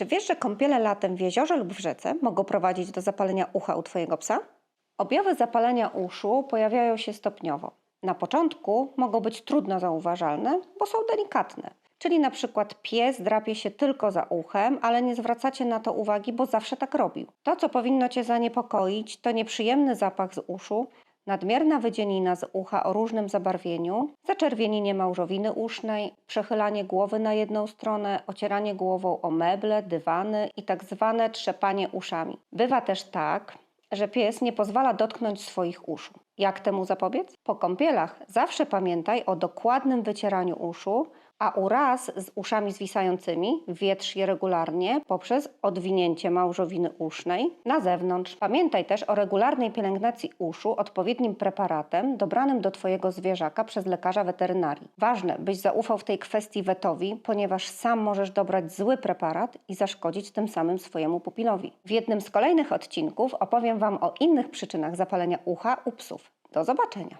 Czy wiesz, że kąpiele latem w jeziorze lub w rzece mogą prowadzić do zapalenia ucha u Twojego psa? Objawy zapalenia uszu pojawiają się stopniowo. Na początku mogą być trudno zauważalne, bo są delikatne. Czyli na przykład pies drapie się tylko za uchem, ale nie zwracacie na to uwagi, bo zawsze tak robił. To, co powinno Cię zaniepokoić, to nieprzyjemny zapach z uszu, nadmierna wydzielina z ucha o różnym zabarwieniu, zaczerwienienie małżowiny usznej, przechylanie głowy na jedną stronę, ocieranie głową o meble, dywany i tak zwane trzepanie uszami. Bywa też tak, że pies nie pozwala dotknąć swoich uszu. Jak temu zapobiec? Po kąpielach zawsze pamiętaj o dokładnym wycieraniu uszu, a uraz z uszami zwisającymi wietrz je regularnie poprzez odwinięcie małżowiny usznej na zewnątrz. Pamiętaj też o regularnej pielęgnacji uszu odpowiednim preparatem dobranym do Twojego zwierzaka przez lekarza weterynarii. Ważne, byś zaufał w tej kwestii wetowi, ponieważ sam możesz dobrać zły preparat i zaszkodzić tym samym swojemu pupilowi. W jednym z kolejnych odcinków opowiem Wam o innych przyczynach zapalenia ucha u psów. Do zobaczenia!